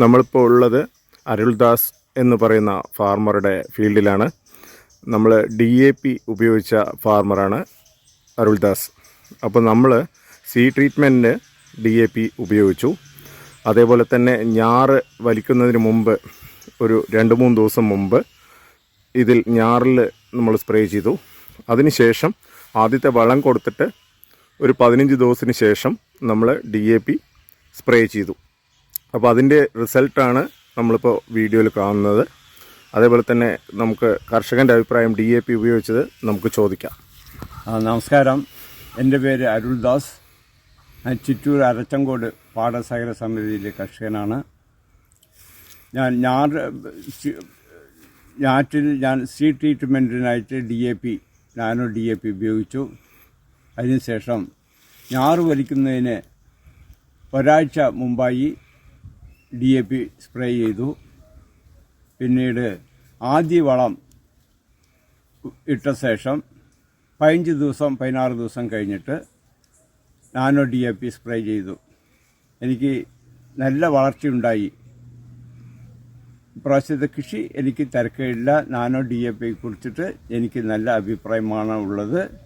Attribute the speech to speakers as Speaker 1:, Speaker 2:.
Speaker 1: നമ്മളിപ്പോൾ ഉള്ളത് അരുൾദാസ് എന്ന് പറയുന്ന ഫാർമറുടെ ഫീൽഡിലാണ്. നമ്മൾ ഡി എ പി ഉപയോഗിച്ച ഫാർമറാണ് അരുൾദാസ്. അപ്പോൾ നമ്മൾ സി ട്രീറ്റ്മെന്റിന് ഡി എ പി ഉപയോഗിച്ചു. അതേപോലെ തന്നെ ഞാറ് വലിക്കുന്നതിന് മുമ്പ് ഒരു രണ്ട് മൂന്ന് ദിവസം മുമ്പ് ഇതിൽ ഞാറിൽ നമ്മൾ സ്പ്രേ ചെയ്തു. അതിനുശേഷം ആദ്യത്തെ വളം കൊടുത്തിട്ട് ഒരു പതിനഞ്ച് ദിവസത്തിന് ശേഷം നമ്മൾ ഡി എ പി സ്പ്രേ ചെയ്തു. അപ്പോൾ അതിന്റെ റിസൾട്ടാണ് നമ്മളിപ്പോൾ വീഡിയോയിൽ കാണുന്നത്. അതേപോലെ തന്നെ നമുക്ക് കർഷകന്റെ അഭിപ്രായം ഡി എ പി ഉപയോഗിച്ചത് നമുക്ക് ചോദിക്കാം.
Speaker 2: നമസ്കാരം. എന്റെ പേര് അരുൾദാസ്. ചിറ്റൂർ അരച്ചങ്കോട് പാടസഹകര സമിതിയിലെ കർഷകനാണ്. ഞാൻ ഞാറ് ഞാറ്റിൽ ഞാൻ സീ ട്രീറ്റ്മെന്റിനായിട്ട് D A P nano D A P ഉപയോഗിച്ചു. അതിനുശേഷം ഞാറ് വലിക്കുന്നതിന് ഒരാഴ്ച മുമ്പായി ഡി എ പി സ്പ്രേ ചെയ്തു. പിന്നീട് ആദ്യ വളം ഇട്ട ശേഷം പതിനഞ്ച് ദിവസം പതിനാറ് ദിവസം കഴിഞ്ഞിട്ട് nano D A P spray ചെയ്തു. എനിക്ക് നല്ല വളർച്ചയുണ്ടായി. ഇപ്രാവശ്യത്തെ കൃഷി എനിക്ക് തിരക്കില്ല നാനോ ഡി എ പി കുറിച്ചിട്ട് എനിക്ക് നല്ല അഭിപ്രായമാണ് ഉള്ളത്.